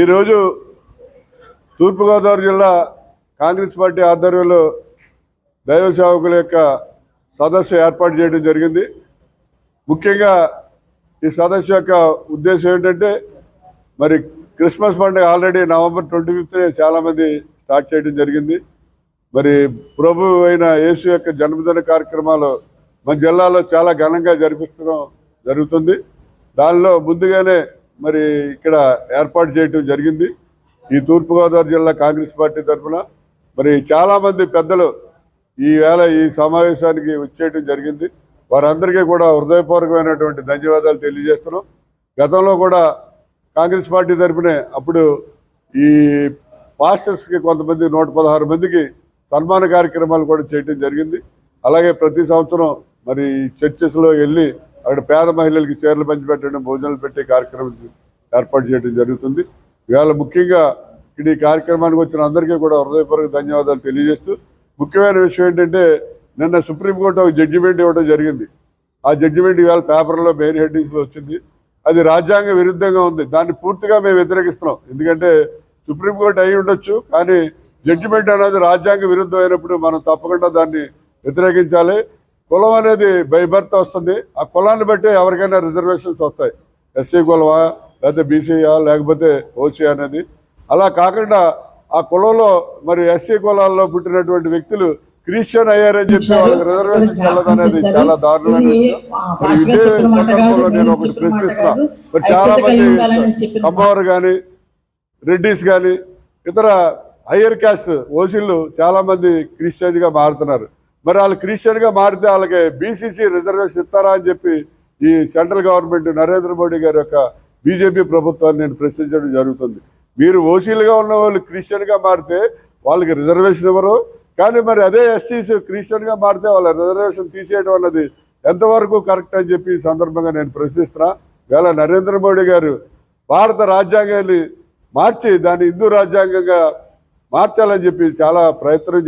ఈరోజు తూర్పుగోదావరి జిల్లా కాంగ్రెస్ పార్టీ ఆధ్వర్యంలో దైవ సేవకుల యొక్క సదస్సు ఏర్పాటు చేయడం జరిగింది. ముఖ్యంగా ఈ సదస్సు యొక్క ఉద్దేశం ఏంటంటే మరి క్రిస్మస్ పండుగ ఆల్రెడీ నవంబర్ ట్వంటీ ఫిఫ్త్నే చాలామంది స్టార్ట్ చేయడం జరిగింది. మరి ప్రభు అయిన యేసు యొక్క జన్మదిన కార్యక్రమాలు మన జిల్లాలో చాలా ఘనంగా జరిపిస్తడం జరుగుతుంది. దానిలో ముందుగానే మరి ఇక్కడ ఏర్పాటు చేయటం జరిగింది. ఈ తూర్పుగోదావరి జిల్లా కాంగ్రెస్ పార్టీ తరఫున మరి చాలామంది పెద్దలు ఈవేళ ఈ సమావేశానికి వచ్చేయటం జరిగింది. వారందరికీ కూడా హృదయపూర్వకమైనటువంటి ధన్యవాదాలు తెలియజేస్తున్నాం. గతంలో కూడా కాంగ్రెస్ పార్టీ తరఫునే అప్పుడు ఈ పాస్టర్స్కి కొంతమంది నూట పదహారు మందికి సన్మాన కార్యక్రమాలు కూడా చేయటం జరిగింది. అలాగే ప్రతి సంవత్సరం మరి చర్చెస్లో వెళ్ళి అక్కడ పేద మహిళలకి చీరలు పంచిపెట్టడం భోజనాలు పెట్టే కార్యక్రమం ఏర్పాటు చేయడం జరుగుతుంది. ఇవాళ ముఖ్యంగా ఇక్కడ ఈ కార్యక్రమానికి వచ్చిన అందరికీ కూడా హృదయపూర్వక ధన్యవాదాలు తెలియజేస్తూ ముఖ్యమైన విషయం ఏంటంటే నిన్న సుప్రీంకోర్టు ఒక జడ్జిమెంట్ ఇవ్వడం జరిగింది. ఆ జడ్జిమెంట్ ఇవాళ పేపర్లో మెయిన్ హెడ్డింగ్స్లో వచ్చింది. అది రాజ్యాంగ విరుద్ధంగా ఉంది. దాన్ని పూర్తిగా మేము వ్యతిరేకిస్తున్నాం. ఎందుకంటే సుప్రీంకోర్టు అయి ఉండొచ్చు కానీ జడ్జిమెంట్ అనేది రాజ్యాంగ విరుద్ధం అయినప్పుడు మనం తప్పకుండా దాన్ని వ్యతిరేకించాలి. కులం అనేది బై బర్త్ వస్తుంది. ఆ కులాన్ని బట్టి ఎవరికైనా రిజర్వేషన్స్ వస్తాయి. ఎస్సీ కులమా లేకపోతే బీసీయా లేకపోతే ఓసీ అనేది. అలా కాకుండా ఆ కులంలో మరి ఎస్సీ కులాల్లో పుట్టినటువంటి వ్యక్తులు క్రిస్టియన్ అయ్యారని చెప్పి వాళ్ళకి రిజర్వేషన్ చెల్లదనేది చాలా దారుణమైన విషయం. మరి ఇదే సందర్భంలో నేను ఒకటి ప్రశ్నిస్తున్నా. మరి చాలా మంది కమ్మవారు కానీ రెడ్డిస్ కానీ ఇతర హయ్యర్ క్యాస్ట్ ఓసీలు చాలా మంది క్రిస్టియన్గా మారుతున్నారు. మరి వాళ్ళు క్రిస్టియన్గా మారితే వాళ్ళకి బీసీసీ రిజర్వేషన్ ఇస్తారా అని చెప్పి ఈ సెంట్రల్ గవర్నమెంట్ నరేంద్ర మోడీ గారి యొక్క బీజేపీ ప్రభుత్వాన్ని నేను ప్రశ్నించడం జరుగుతుంది. మీరు ఓసీలుగా ఉన్న వాళ్ళు క్రిస్టియన్గా మారితే వాళ్ళకి రిజర్వేషన్ ఇవ్వరు కానీ మరి అదే ఎస్సీస్ క్రిస్టియన్గా మారితే వాళ్ళ రిజర్వేషన్ తీసేయడం అన్నది ఎంతవరకు కరెక్ట్ అని చెప్పి సందర్భంగా నేను ప్రశ్నిస్తున్నా ఇవాళ నరేంద్ర మోడీ గారు భారత రాజ్యాంగాన్ని మార్చి దాన్ని హిందూ రాజ్యాంగంగా మార్చాలని చెప్పి చాలా ప్రయత్నం